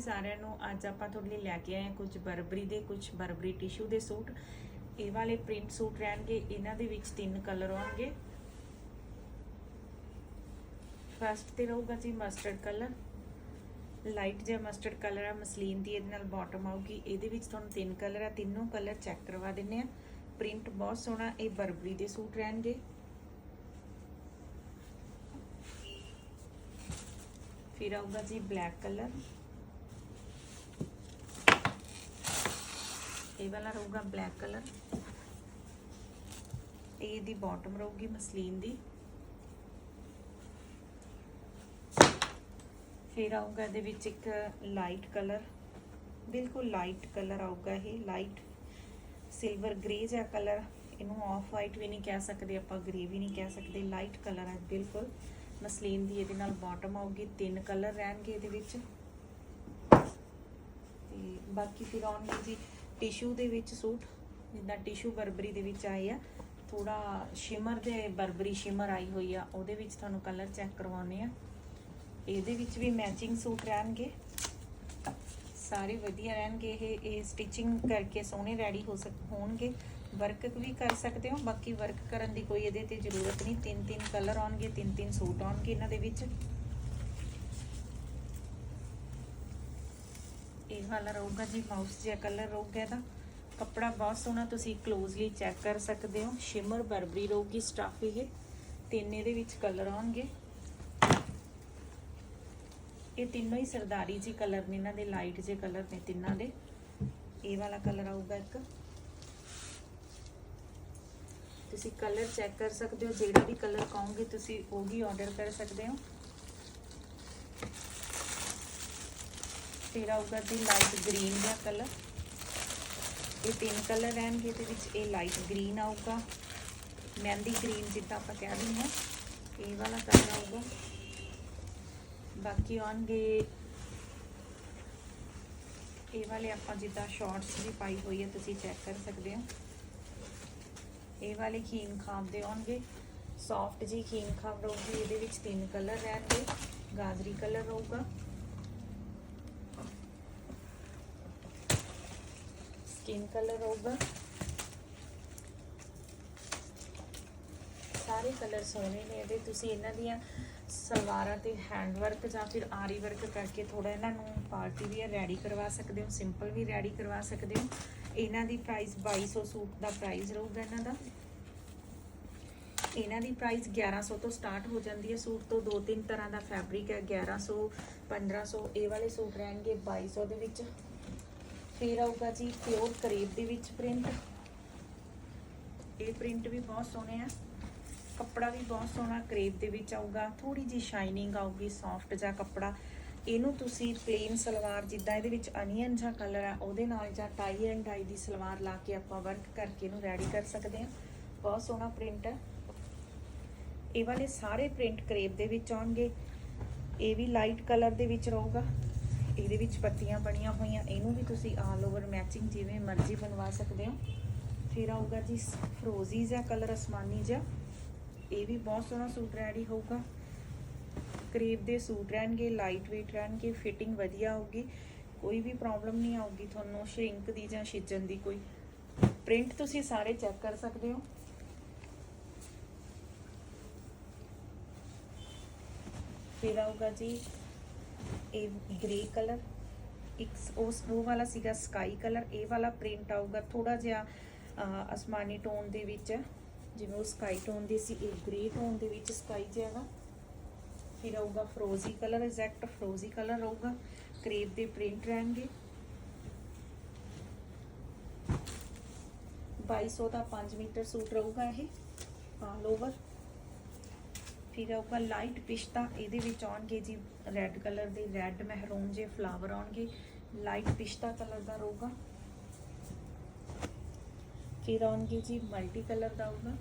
ਸਾਰਿਆਂ ਨੂੰ ਅੱਜ ਆਪਾਂ ਤੁਹਾਡੇ ਲਈ ਲੈ ਕੇ ਆਏ ਹਾਂ ਕੁਝ ਬਰਬਰੀ ਦੇ, ਕੁਝ ਬਰਬਰੀ ਟਿਸ਼ੂ ਦੇ ਸੂਟ। ਇਹ ਵਾਲੇ ਪ੍ਰਿੰਟ ਸੂਟ ਰਹਿਣਗੇ, ਇਹਨਾਂ ਦੇ ਵਿੱਚ ਤਿੰਨ ਕਲਰ ਆਉਣਗੇ। ਫਸਟ ਤੇ ਰਹੂਗਾ ਜੀ ਮਸਟਰਡ ਕਲਰ ਲਾਈਟ ਜਿਹਾ ਮਸਟਰਡ ਕਲਰ ਆ, ਮਸਲੀਨ ਦੀ ਇਹਦੇ ਨਾਲ ਬਾਟਮ ਆਊਗੀ। ਇਹਦੇ ਵਿੱਚ ਤੁਹਾਨੂੰ ਤਿੰਨ ਕਲਰ ਆ, ਤਿੰਨੋਂ ਕਲਰ ਚੈੱਕ ਕਰਵਾ ਦਿੰਨੇ ਆ ਪ੍ਰਿੰਟ ਬਹੁਤ ਸੋਹਣਾ, ਇਹ ਬਰਬਰੀ ਦੇ ਸੂਟ ਰਹਿਣਗੇ। ਫਿਰ ਆਊਗਾ ਜੀ ਬਲੈਕ ਕਲਰ ਇਹ ਵਾਲਾ ਰਹੂਗਾ ਬਲੈਕ ਕਲਰ। ਇਹ ਦੀ ਬਾਟਮ ਰਹੂਗੀ ਮਸਲੀਨ ਦੀ। ਫਿਰ ਆਊਗਾ ਇਹਦੇ ਵਿੱਚ ਇੱਕ ਲਾਈਟ ਕਲਰ। ਬਿਲਕੁਲ ਲਾਈਟ ਕਲਰ ਆਊਗਾ ਇਹ। ਲਾਈਟ ਸਿਲਵਰ ਗ੍ਰੇ ਜਿਹਾ ਕਲਰ। ਇਹਨੂੰ ਆਫ ਵਾਈਟ ਵੀ ਨਹੀਂ ਕਹਿ ਸਕਦੇ, ਆਪਾਂ ਗ੍ਰੇ ਵੀ ਨਹੀਂ ਕਹਿ ਸਕਦੇ। ਲਾਈਟ ਕਲਰ ਹੈ, ਬਿਲਕੁਲ। ਮਸਲੀਨ ਦੀ ਇਹਦੇ ਨਾਲ ਬਾਟਮ ਆਊਗੀ। ਤਿੰਨ ਕਲਰ ਰਹਿਣਗੇ ਇਹਦੇ ਵਿੱਚ। ਤੇ ਬਾਕੀ ਫਿਰ ਆਉਣਗੇ ਜੀ ਟਿਸ਼ੂ ਦੇ ਵਿੱਚ ਸੂਟ, ਜਿੱਦਾਂ ਟਿਸ਼ੂ ਬਰਬਰੀ ਦੇ ਵਿੱਚ ਆਏ ਆ ਥੋੜਾ ਸ਼ਿਮਰ ਦੇ ਬਰਬਰੀ ਸ਼ਿਮਰ ਆਈ ਹੋਈ ਆ, ਉਹਦੇ ਵਿੱਚ ਤੁਹਾਨੂੰ ਕਲਰ ਚੈੱਕ ਕਰਵਾਉਣੇ ਆ। ਇਹਦੇ ਵਿੱਚ ਵੀ ਮੈਚਿੰਗ ਸੂਟ ਰਹਿਣਗੇ। ਸਾਰੇ ਵਧੀਆ ਰਹਿਣਗੇ, ਇਹ ਇਹ ਸਟਿਚਿੰਗ ਕਰਕੇ ਸੋਹਣੇ ਰੈਡੀ ਹੋ ਸਕ, ਹੋਣਗੇ। ਵਰਕ ਵੀ ਕਰ ਸਕਦੇ ਹੋ, ਬਾਕੀ ਵਰਕ ਕਰਨ ਦੀ ਕੋਈ ਇਹਦੇ ਤੇ ਜ਼ਰੂਰਤ ਨਹੀਂ। ਤਿੰਨ ਤਿੰਨ ਕਲਰ ਆਉਣਗੇ ਤਿੰਨ ਤਿੰਨ ਸੂਟ ਆਉਣਗੇ ਇਹਨਾਂ ਦੇ ਵਿੱਚ। ਇਹ ਵਾਲਾ ਰਹੂਗਾ, ਜੀ ਮਾਊਸ ਜਿਹਾ ਕਲਰ ਰਹੂਗਾ ਇਹਦਾ। ਕੱਪੜਾ ਬਹੁਤ ਸੋਹਣਾ ਤੁਸੀਂ ਕਲੋਜ਼ਲੀ ਚੈੱਕ ਕਰ ਸਕਦੇ ਹੋ। ਸ਼ਿਮਰ ਬਰਬਰੀ ਰਹੂਗੀ ਸਟਫ ਇਹ। ਤਿੰਨ ਇਹਦੇ ਵਿੱਚ ਕਲਰ ਆਉਣਗੇ। ਇਹ ਤਿੰਨੋਂ ਹੀ ਸਰਦਾਰੀ ਜੀ ਕਲਰ ਨੇ, ਇਹਨਾਂ ਦੇ ਲਾਈਟ ਜੇ ਕਲਰ ਨੇ ਤਿੰਨਾਂ ਦੇ। ਇਹ ਵਾਲਾ ਕਲਰ ਆਊਗਾ ਇੱਕ। ਤੁਸੀਂ ਕਲਰ ਚੈੱਕ ਕਰ ਸਕਦੇ ਹੋ, ਜਿਹੜਾ ਵੀ ਕਲਰ ਕਹੋਗੇ ਤੁਸੀਂ ਉਹ ਵੀ ਆਰਡਰ ਕਰ ਸਕਦੇ ਹੋ। ਫਿਰ ਆਊਗਾ ਜੀ ਲਾਈਟ ਗ੍ਰੀਨ ਦਾ ਕਲਰ ਇਹ ਤਿੰਨ ਕਲਰ ਰਹਿਣਗੇ ਤੇ ਵਿੱਚ ਇਹ ਲਾਈਟ ਗ੍ਰੀਨ ਆਊਗਾ। ਮਹਿੰਦੀ ਗ੍ਰੀਨ ਜਿੱਦਾਂ ਆਪਾਂ ਕਹਿ ਦਿੰਦੇ ਹਾਂ, ਇਹ ਵਾਲਾ ਕਲਰ ਆਊਗਾ। ਬਾਕੀ ਆਉਣਗੇ, ਇਹ ਵਾਲੇ ਆਪਾਂ ਜਿੱਦਾਂ ਸ਼ਾਰਟਸ ਵੀ ਪਾਈ ਹੋਈ ਹੈ ਤੁਸੀਂ ਚੈੱਕ ਕਰ ਸਕਦੇ ਹੋ। ਇਹ ਵਾਲੇ ਖੀਮ ਖਾਬ ਦੇ ਆਉਣਗੇ। ਸੌਫਟ ਜੀ ਖੀਮ ਖਾਬ ਰਹੂਗੀ, ਇਹਦੇ ਵਿੱਚ ਤਿੰਨ ਕਲਰ ਰਹਿਣਗੇ। ਗਾਜਰੀ ਕਲਰ ਰਹੂਗਾ। ਸਕਿਨ ਕਲਰ ਹੋਊਗਾ। ਸਾਰੇ ਕਲਰ ਸੋਹਣੇ ਨੇ ਇਹਦੇ। ਤੁਸੀਂ ਇਹਨਾਂ ਦੀਆਂ ਸਲਵਾਰਾਂ ਤੇ ਹੈਂਡ ਵਰਕ ਜਾਂ ਫਿਰ ਆਰੀ ਵਰਕ ਕਰਕੇ ਥੋੜਾ ਇਹਨਾਂ ਨੂੰ ਪਾਰਟੀ ਵੀ ਰੈਡੀ ਕਰਵਾ ਸਕਦੇ ਹੋ ਸਿੰਪਲ ਵੀ ਰੈਡੀ ਕਰਵਾ ਸਕਦੇ ਹੋ। ਇਹਨਾਂ ਦੀ ਪ੍ਰਾਈਸ 2200 ਸੂਟ ਦਾ ਪ੍ਰਾਈਸ ਰਹੂਗਾ ਇਹਨਾਂ ਦਾ। ਇਹਨਾਂ ਦੀ ਪ੍ਰਾਈਸ 1100 ਤੋਂ ਸਟਾਰਟ ਹੋ ਜਾਂਦੀ ਹੈ। ਸੂਟ ਤੋਂ ਦੋ ਤਿੰਨ ਤਰ੍ਹਾਂ ਦਾ ਫੈਬਰਿਕ ਹੈ। 1100 1500 ਇਹ ਵਾਲੇ ਸੂਟ ਰਹਿਣਗੇ 2200 ਦੇ ਵਿੱਚ। ਫਿਰ ਆਊਗਾ ਜੀ ਪਿਓਰ ਕਰੇਪ ਦੇ ਵਿੱਚ ਪ੍ਰਿੰਟ। ਇਹ ਪ੍ਰਿੰਟ ਵੀ ਬਹੁਤ ਸੋਹਣੇ ਆ। ਕੱਪੜਾ ਵੀ ਬਹੁਤ ਸੋਹਣਾ ਕਰੇਬ ਦੇ ਵਿੱਚ ਆਊਗਾ। ਥੋੜੀ ਜੀ ਸ਼ਾਈਨਿੰਗ ਆਊਗੀ ਸੌਫਟ ਜਿਹਾ ਕੱਪੜਾ। ਇਹਨੂੰ ਤੁਸੀਂ ਪਲੇਨ ਸਲਵਾਰ ਜਿੱਦਾਂ ਇਹਦੇ ਵਿੱਚ ਅਨੀਅਨ ਜਾਂ ਕਲਰ ਆ, ਉਹਦੇ ਨਾਲ ਜਾਂ ਟਾਈ ਐਂਡ ਡਾਈ ਦੀ ਸਲਵਾਰ ਲਾ ਕੇ ਆਪਾਂ ਵਰਕ ਕਰਕੇ ਇਹਨੂੰ ਰੈਡੀ ਕਰ ਸਕਦੇ ਹਾਂ। ਬਹੁਤ ਸੋਹਣਾ ਪ੍ਰਿੰਟ ਹੈ ਇਹ ਵਾਲੇ ਸਾਰੇ ਪ੍ਰਿੰਟ ਕਰੇਪ ਦੇ ਵਿੱਚ ਆਉਣਗੇ। ਇਹ ਵੀ ਲਾਈਟ ਕਲਰ ਦੇ ਵਿੱਚ ਰਹੂਗਾ। ਇਹਦੇ ਵਿੱਚ ਪੱਤੀਆਂ ਬਣੀਆਂ ਹੋਈਆਂ, ਇਹਨੂੰ ਵੀ ਤੁਸੀਂ ਆਲ ਓਵਰ ਮੈਚਿੰਗ ਜਿਵੇਂ ਮਰਜ਼ੀ ਬਣਵਾ ਸਕਦੇ ਹੋ। ਫਿਰ ਆਊਗਾ ਜੀ ਫਰੋਜ਼ੀ ਜਿਹਾ ਕਲਰ ਅਸਮਾਨੀ ਜਿਹਾ। ਇਹ ਵੀ ਬਹੁਤ ਸੋਹਣਾ ਸੂਟ ਰੈਡੀ ਹੋਊਗਾ। ਕਰੀਬ ਦੇ ਸੂਟ ਰਹਿਣਗੇ ਲਾਈਟ weight ਰਹਿਣਗੇ ਫਿਟਿੰਗ ਵਧੀਆ ਆਊਗੀ ਕੋਈ ਵੀ ਪ੍ਰੋਬਲਮ ਨਹੀਂ ਆਊਗੀ ਤੁਹਾਨੂੰ ਸ਼ਰਿੰਕ ਦੀ ਜਾਂ ਛਿੱਜਣ ਦੀ ਕੋਈ। ਪ੍ਰਿੰਟ ਤੁਸੀਂ ਸਾਰੇ ਚੈੱਕ ਕਰ ਸਕਦੇ ਹੋ। ਫਿਰ ਆਊਗਾ ਜੀ ਇਹ ਗ੍ਰੇ ਕਲਰ ਇੱਕ ਉਸ ਉਹ ਵਾਲਾ ਸੀਗਾ ਸਕਾਈ ਕਲਰ ਇਹ ਵਾਲਾ ਪ੍ਰਿੰਟ ਆਊਗਾ ਥੋੜਾ ਜਿਹਾ ਅਸਮਾਨੀ ਟੋਨ ਦੇ ਵਿੱਚ, ਜਿਵੇਂ ਉਹ ਸਕਾਈ ਟੋਨ ਦੀ ਸੀ, ਇਹ ਗ੍ਰੇ ਟੋਨ ਦੇ ਵਿੱਚ ਸਕਾਈ ਜਿਹਾ ਵਾ ਫਿਰ ਆਊਗਾ ਫਰੋਜ਼ੀ ਕਲਰ ਐਗਜ਼ੈਕਟ ਫਰੋਜ਼ੀ ਕਲਰ ਆਊਗਾ ਕਰੇਪ ਦੇ ਪ੍ਰਿੰਟ ਰਹਿਣਗੇ। 2200 ਦਾ 5 ਮੀਟਰ ਸੂਟ ਰਹੂਗਾ ਇਹ ਆਲ ਓਵਰ ਫਿਰ ਆਊਗਾ ਲਾਈਟ ਪਿਸਤਾ ਇਹਦੇ ਵਿੱਚ ਆਉਣਗੇ ਜੀ ਰੈੱਡ ਕਲਰ ਦੇ ਰੈੱਡ ਮਹਿਰੂਨ ਜੇ ਫਲਾਵਰ ਆਉਣਗੇ ਲਾਈਟ ਪਿਸਤਾ ਕਲਰ ਦਾ ਰਹੂਗਾ। ਫਿਰ ਆਉਣਗੇ ਜੀ ਮਲਟੀ ਕਲਰ ਦਾ ਆਊਗਾ।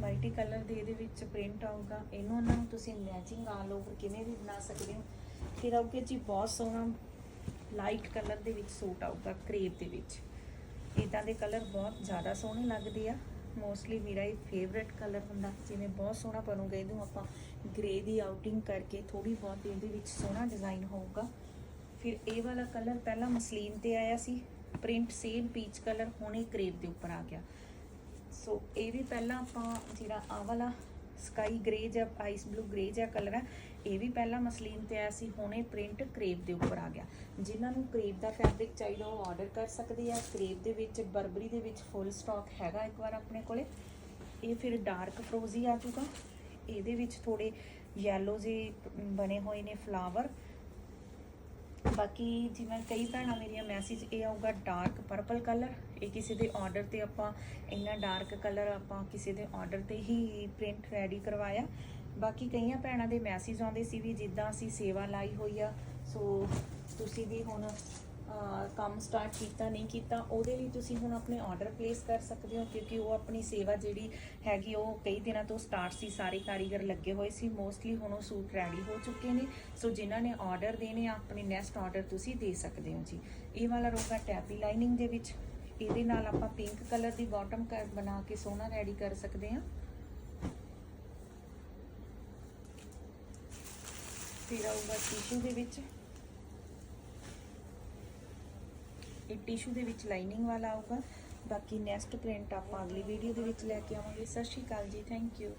ਮਲਟੀ ਕਲਰ ਦੇ ਇਹਦੇ ਵਿੱਚ ਪ੍ਰਿੰਟ ਆਊਗਾ। ਇਹਨੂੰ ਉਹਨਾਂ ਨੂੰ ਤੁਸੀਂ ਮੈਚਿੰਗ ਆਲ ਓਵਰ ਕਿਵੇਂ ਵੀ ਬਣਾ ਸਕਦੇ ਹੋ। ਫਿਰ ਆਊਗੇ ਜੀ, ਬਹੁਤ ਸੋਹਣਾ ਲਾਈਟ ਕਲਰ ਦੇ ਵਿੱਚ ਸੂਟ ਆਊਗਾ ਕਰੇਪ ਦੇ ਵਿੱਚ। ਇਦਾਂ ਦੇ ਕਲਰ ਬਹੁਤ ਜ਼ਿਆਦਾ ਸੋਹਣੇ ਲੱਗਦੇ ਆ। ਮੋਸਟਲੀ ਮੇਰਾ ਇਹ ਫੇਵਰੇਟ ਕਲਰ ਹੁੰਦਾ ਜਿਵੇਂ ਬਹੁਤ ਸੋਹਣਾ ਬਣੂਗਾ, ਇਹਨੂੰ ਆਪਾਂ ਗ੍ਰੇ ਦੀ ਆਊਟਿੰਗ ਕਰਕੇ ਥੋੜੀ ਬਹੁਤ ਇਹਦੇ ਵਿੱਚ ਸੋਹਣਾ ਡਿਜ਼ਾਈਨ ਹੋਊਗਾ। ਫਿਰ ਇਹ ਵਾਲਾ ਕਲਰ ਪਹਿਲਾਂ ਮਸਲੀਨ ਤੇ ਆਇਆ ਸੀ ਪ੍ਰਿੰਟ ਸੇਮ ਪੀਚ ਕਲਰ ਹੁਣ ਇਹ ਕਰੇਪ ਦੇ ਉੱਪਰ ਆ ਗਿਆ। ਸੋ ਇਹ ਵੀ ਪਹਿਲਾਂ ਆਪਾਂ ਜਿਹੜਾ ਆ ਵਾਲਾ ਸਕਾਈ ਗ੍ਰੇ ਜਾਂ ਆਈਸ ਬਲੂ ਗ੍ਰੇ ਜਿਹਾ ਕਲਰ ਹੈ ਇਹ ਵੀ ਪਹਿਲਾਂ ਮਸਲੀਨ ਤੇ ਆਇਆ ਸੀ, ਹੁਣ ਇਹ ਪ੍ਰਿੰਟ ਕਰੇਪ ਦੇ ਉੱਪਰ ਆ ਗਿਆ। ਜਿਨ੍ਹਾਂ ਨੂੰ ਕਰੇਪ ਦਾ ਫੈਬਰਿਕ ਚਾਹੀਦਾ, ਉਹ ਆਰਡਰ ਕਰ ਸਕਦੇ ਆ। ਕਰੇਪ ਦੇ ਵਿੱਚ, ਬਰਬਰੀ ਦੇ ਵਿੱਚ ਫੁੱਲ ਸਟਾਕ ਹੈਗਾ ਇੱਕ ਵਾਰ ਆਪਣੇ ਕੋਲੇ। ਇਹ ਫਿਰ ਡਾਰਕ ਫਰੋਜ਼ੀ ਆ ਜੂਗਾ ਇਹਦੇ ਵਿੱਚ ਥੋੜੇ ਯੈਲੋ ਜੇ ਬਣੇ ਹੋਏ ਨੇ ਫਲਾਵਰ ਬਾਕੀ ਜਿਵੇਂ ਕਈ ਭੈਣਾਂ ਮੇਰੀਆਂ ਮੈਸੇਜ ਇਹ ਆਊਗਾ ਡਾਰਕ ਪਰਪਲ ਕਲਰ ਇਹ ਕਿਸੇ ਦੇ ਆਰਡਰ ਤੇ ਆਪਾਂ ਇੰਨਾ ਡਾਰਕ ਕਲਰ ਆਪਾਂ ਕਿਸੇ ਦੇ ਆਰਡਰ ਤੇ ਹੀ ਪ੍ਰਿੰਟ ਰੈਡੀ ਕਰਵਾਇਆ। ਬਾਕੀ ਕਈਆਂ ਭੈਣਾਂ ਦੇ ਮੈਸੇਜ ਆਉਂਦੇ ਸੀ ਵੀ ਜਿੱਦਾਂ ਅਸੀਂ ਸੇਵਾ ਲਾਈ ਹੋਈ ਆ, ਸੋ ਤੁਸੀਂ ਵੀ ਹੁਣ ਕੰਮ ਸਟਾਰਟ ਕੀਤਾ, ਨਹੀਂ ਕੀਤਾ, ਉਹਦੇ ਲਈ ਤੁਸੀਂ ਹੁਣ ਆਪਣੇ ਆਰਡਰ ਪਲੇਸ ਕਰ ਸਕਦੇ ਹੋ, ਕਿਉਂਕਿ ਉਹ ਆਪਣੀ ਸੇਵਾ ਜਿਹੜੀ ਹੈਗੀ ਉਹ ਕਈ ਦਿਨਾਂ ਤੋਂ ਸਟਾਰਟ ਸੀ, ਸਾਰੇ ਕਾਰੀਗਰ ਲੱਗੇ ਹੋਏ ਸੀ ਮੋਸਟਲੀ ਹੁਣ ਉਹ ਸੂਟ ਰੈਡੀ ਹੋ ਚੁੱਕੇ ਨੇ, ਸੋ ਜਿਨ੍ਹਾਂ ਨੇ ਆਰਡਰ ਦੇਣੇ ਆ, ਆਪਣੇ ਨੈਕਸਟ ਆਰਡਰ ਤੁਸੀਂ ਦੇ ਸਕਦੇ ਹੋ ਜੀ। ਇਹ ਵਾਲਾ ਰਹੂਗਾ ਟੈਪੀ ਲਾਈਨਿੰਗ ਦੇ ਵਿੱਚ, ਇਹਦੇ ਨਾਲ ਆਪਾਂ ਪਿੰਕ ਕਲਰ ਦੀ ਬਾਟਮ ਕਰ, ਬਣਾ ਕੇ ਸੋਹਣਾ ਰੈਡੀ ਕਰ ਸਕਦੇ ਹਾਂ। ਫਿਰ ਆਊਗਾ ਟਿਸ਼ੂ ਦੇ ਵਿੱਚ। ਇਹ ਟਿਸ਼ੂ ਦੇ ਵਿੱਚ ਲਾਈਨਿੰਗ ਵਾਲਾ ਆਊਗਾ। ਬਾਕੀ ਨੈਕਸਟ ਪ੍ਰਿੰਟ ਆਪਾਂ ਅਗਲੀ ਵੀਡੀਓ ਦੇ ਵਿੱਚ ਲੈ ਕੇ ਆਵਾਂਗੇ। ਸਤਿ ਸ਼੍ਰੀ ਅਕਾਲ ਜੀ ਥੈਂਕ ਯੂ